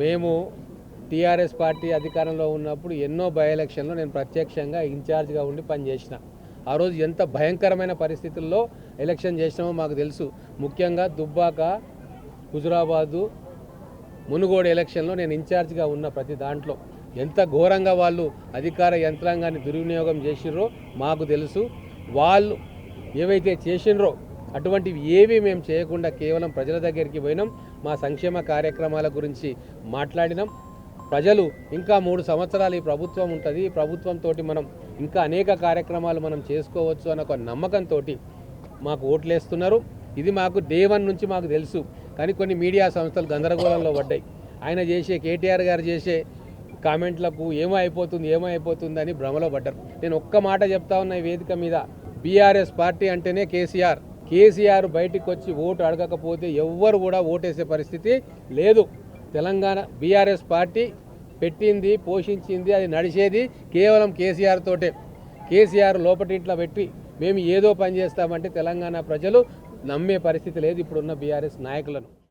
మేము TRS party అధికారంలో ఉన్నప్పుడు ఎన్నో బై ఎలక్షన్లో నేను ప్రత్యక్షంగా ఇన్ఛార్జ్గా ఉండి పనిచేసిన. ఆ రోజు ఎంత భయంకరమైన పరిస్థితుల్లో ఎలక్షన్ చేసినామో మాకు తెలుసు. ముఖ్యంగా దుబ్బాక హుజురాబాదు మునుగోడు ఎలక్షన్లో నేను ఇన్ఛార్జ్గా ఉన్న ప్రతి దాంట్లో ఎంత ఘోరంగా వాళ్ళు అధికార యంత్రాంగాన్ని దుర్వినియోగం చేసిర్రో మాకు తెలుసు. వాళ్ళు ఏవైతే చేసినరో అటువంటివి ఏవి మేము చేయకుండా కేవలం ప్రజల దగ్గరికి పోయినాం మా సంక్షేమ కార్యక్రమాల గురించి మాట్లాడినాం. ప్రజలు ఇంకా మూడు సంవత్సరాలు ఈ ప్రభుత్వం ఉంటుంది. ఈ ప్రభుత్వంతో మనం ఇంకా అనేక కార్యక్రమాలు మనం చేసుకోవచ్చు అన్న ఒక నమ్మకంతో మాకు ఓట్లేస్తున్నారు. ఇది మాకు దేవన్ నుంచి మాకు తెలుసు. కానీ కొన్ని మీడియా సంస్థలు గందరగోళంలో పడ్డాయి. ఆయన చేసే కేటీఆర్ గారు చేసే కామెంట్లకు ఏమో అయిపోతుంది ఏమో అయిపోతుంది అని భ్రమలో పడ్డారు. నేను ఒక్క మాట చెప్తా ఉన్న ఈ వేదిక మీద. బీఆర్ఎస్ పార్టీ అంటేనే కేసీఆర్. కేసీఆర్ బయటికి వచ్చి ఓటు అడగకపోతే ఎవ్వరు కూడా ఓటేసే పరిస్థితి లేదు. తెలంగాణ బీఆర్ఎస్ పార్టీ పెట్టింది పోషించింది అది నడిచేది కేవలం కేసీఆర్ తోటే. కేసీఆర్ లోపటింట్లో పెట్టి మేము ఏదో పని చేస్తామంటే తెలంగాణ ప్రజలు నమ్మే పరిస్థితి లేదు ఇప్పుడున్న బీఆర్ఎస్ నాయకులను.